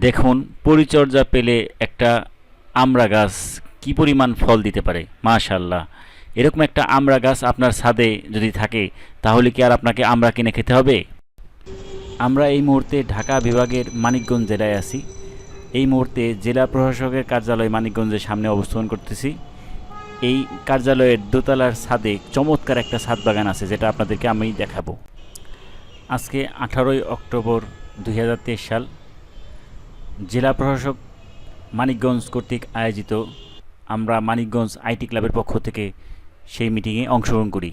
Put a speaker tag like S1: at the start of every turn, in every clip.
S1: দেখুন, পরিচর্যা পেলে একটা আমড়া গাছ কি পরিমাণ ফল দিতে পারে? মাশাল্লাহ এরকম একটা আমড়া গাছ আপনার ছাদে যদি থাকে, তাহলে কি আর আপনাকে আমড়া কিনে খেতে হবে? আমরা এই মুহূর্তে ঢাকা বিভাগের মানিকগঞ্জ জেলায় আছি। এই মুহূর্তে জেলা প্রশাসকের কার্যালয় মানিকগঞ্জের সামনে অবস্থান করতেছি। এই কার্যালয়ের দোতলার ছাদে চমৎকার একটা ছাদ বাগান আছে, যেটা আপনাদেরকে আমি দেখাবো। আজকে আঠারোই অক্টোবর দু হাজার তেইশ সাল জেলা প্রশাসক মানিকগঞ্জ কর্তৃক আয়োজিত আমরা মানিকগঞ্জ আইটি ক্লাবের পক্ষ থেকে সেই মিটিংয়ে অংশগ্রহণ করি।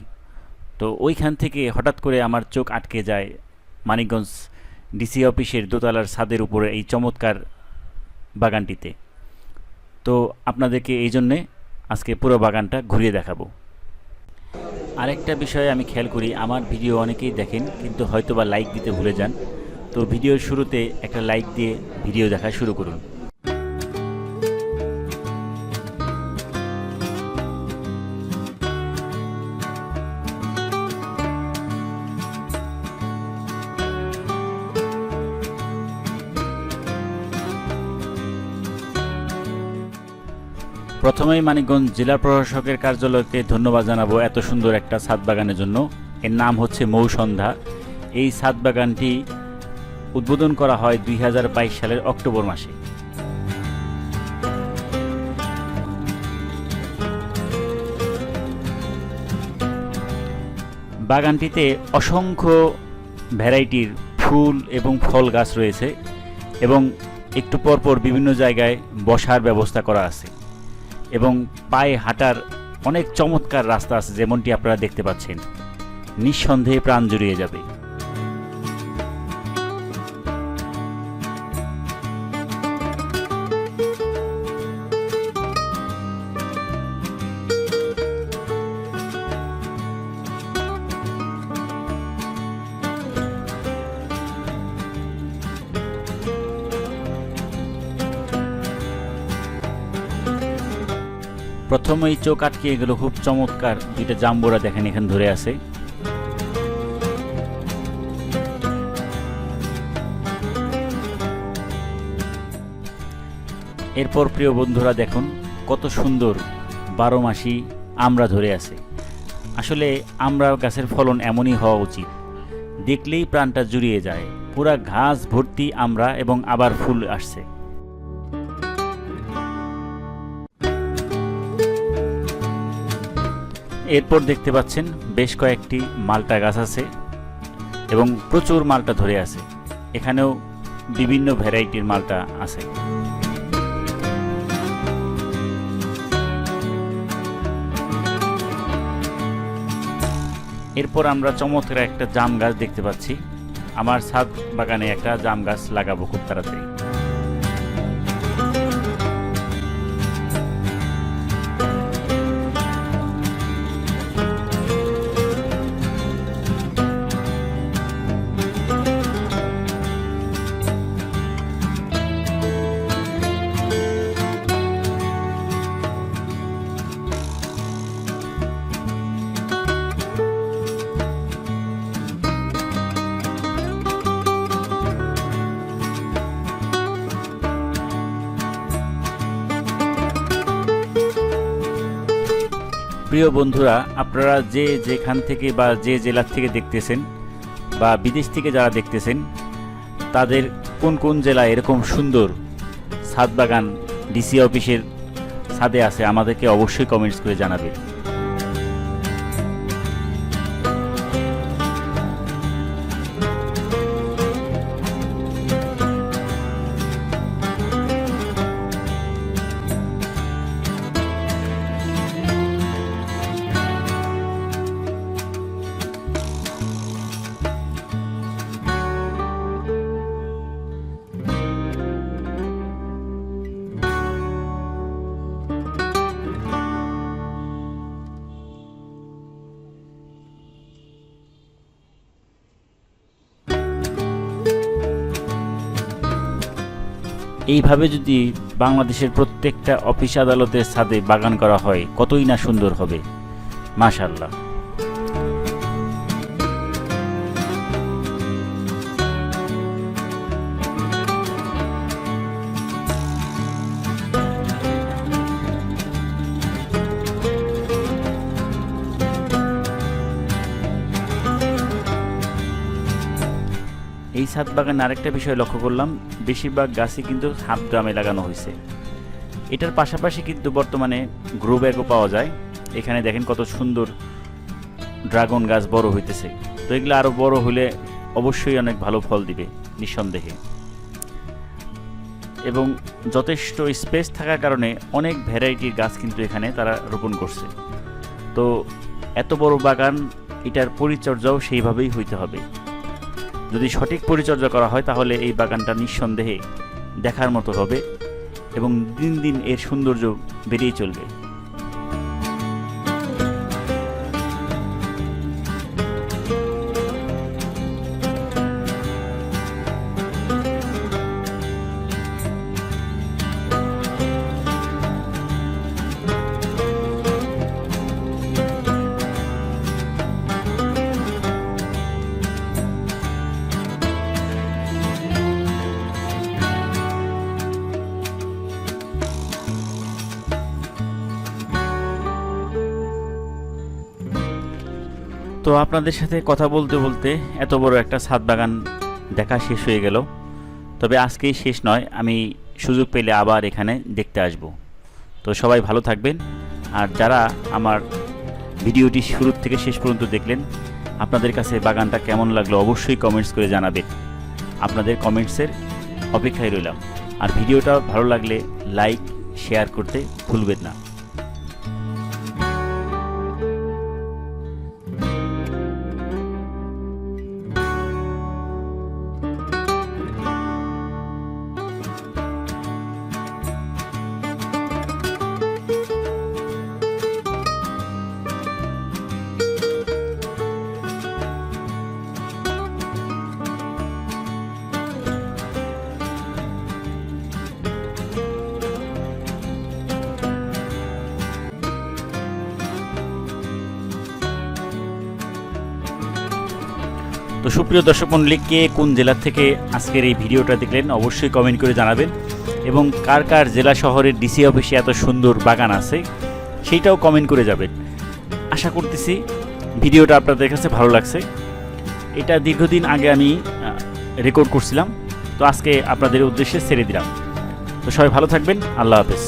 S1: তো ওইখান থেকে হঠাৎ করে আমার চোখ আটকে যায় মানিকগঞ্জ ডিসি অফিসের দোতলার ছাদের উপরে এই চমৎকার বাগানটিতে। তো আপনাদেরকে এই জন্যে আজকে পুরো বাগানটা ঘুরিয়ে দেখাবো। আরেকটা বিষয়ে আমি খেয়াল করি, আমার ভিডিও অনেকেই দেখেন, কিন্তু হয়তো বা লাইক দিতে ভুলে যান। তো ভিডিওর শুরুতে একটা লাইক দিয়ে ভিডিও দেখা শুরু করুন। প্রথমেই মানিকগঞ্জ জেলা প্রশাসকের কার্যালয়কে ধন্যবাদ জানাব এত সুন্দর একটা ছাদ বাগানের জন্য। এর নাম হচ্ছে মৌসন্ধ্যা। এই ছাদ বাগানটি উদ্বোধন করা হয় দুই হাজার বাইশ সালের অক্টোবর মাসে। বাগানটিতে অসংখ্য ভ্যারাইটির ফুল এবং ফল গাছ রয়েছে এবং একটু পরপর বিভিন্ন জায়গায় বসার ব্যবস্থা করা আছে এবং পায়ে হাঁটার অনেক চমৎকার রাস্তা আছে যেমনটি আপনারা দেখতে পাচ্ছেন। নিঃসন্দেহে প্রাণ জুড়িয়ে যাবে। প্রথমেই চোখ আটকে গেল, খুব চমৎকার। দুইটা জাম্বুরা দেখেন, এখানে ধরে আছে। এরপর প্রিয় বন্ধুরা, দেখুন কত সুন্দর বারো মাসি আমরা ধরে আছে। আসলে আমরা গাছের ফলন এমনই হওয়া উচিত। দেখলেই প্রাণটা জুড়িয়ে যায়। পুরা ঘাস ভর্তি আমরা এবং আবার ফুল আসছে। এরপর দেখতে পাচ্ছেন বেশ কয়েকটি মালটা গাছ আছে এবং প্রচুর মালটা ধরে আছে। এখানেও বিভিন্ন ভ্যারাইটির মালটা আছে। এরপর আমরা চমৎকার একটা জাম গাছ দেখতে পাচ্ছি। আমার ছাদ বাগানে একটা জাম গাছ লাগাবো খুব তাড়াতাড়ি। প্রিয় বন্ধুরা, আপনারা যে যেখান থেকে বা যে জেলার থেকে দেখতেছেন বা বিদেশ থেকে যারা দেখতেছেন, তাদের কোন কোন জেলায় এরকম সুন্দর ছাদ বাগান ডিসি অফিসের ছাদে আছে, আমাদেরকে অবশ্যই কমেন্টস করে জানাবেন। এইভাবে যদি বাংলাদেশের প্রত্যেকটা অফিস আদালতের ছাদে বাগান করা হয়, কতই না সুন্দর হবে। মাশাল্লাহ ছাদ বাগানে আরেকটা বিষয় লক্ষ্য করলাম, বেশিরভাগ গাছই কিন্তু হাত গ্রামে লাগানো হয়েছে। এটার পাশাপাশি কিন্তু বর্তমানে গ্রো ব্যাগও পাওয়া যায়। এখানে দেখেন কত সুন্দর ড্রাগন গাছ বড় হইতেছে। তো এগুলো আরও বড় হলে অবশ্যই অনেক ভালো ফল দিবে, নিঃসন্দেহে। এবং যথেষ্ট স্পেস থাকার কারণে অনেক ভ্যারাইটির গাছ কিন্তু এখানে তারা রোপণ করছে। তো এত বড় বাগান, এটার পরিচর্যাও সেইভাবেই হইতে হবে। যদি সঠিক পরিচর্যা করা হয়, তাহলে এই বাগানটা নিঃসন্দেহে দেখার মতো হবে এবং দিন দিন এর সৌন্দর্য বেড়েই চলবে। তো আপনাদের সাথে কথা বলতে বলতে এত বড় একটা ছাদ বাগান দেখা শেষ হয়ে গেল। তবে আজকেই শেষ নয়, আমি সুযোগ পেলে আবার এখানে দেখতে আসব। তো সবাই ভালো থাকবেন। আর যারা আমার ভিডিওটি শুরু থেকে শেষ পর্যন্ত দেখলেন, আপনাদের কাছে বাগানটা কেমন লাগল অবশ্যই কমেন্টস করে জানাবেন। আপনাদের কমেন্টসের অপেক্ষায় রইলাম। আর ভিডিওটা ভালো লাগলে লাইক শেয়ার করতে ভুলবেন না। তো সুপ্রিয় দর্শক মণ্ডলী কে কোন জেলা থেকে আজকের এই ভিডিওটা দেখলেন অবশ্যই কমেন্ট করে জানাবেন। এবং কার কার জেলা শহরের ডিসি অফিসে এত সুন্দর বাগান আছে, সেইটাও কমেন্ট করে যাবেন। আশা করতেছি ভিডিওটা আপনাদের কাছে ভালো লাগছে। এটা দীর্ঘদিন আগে আমি রেকর্ড করছিলাম। তো আজকে আপনাদের উদ্দেশ্যে ছেড়ে দিলাম। তো সবাই ভালো থাকবেন। আল্লাহ হাফেজ।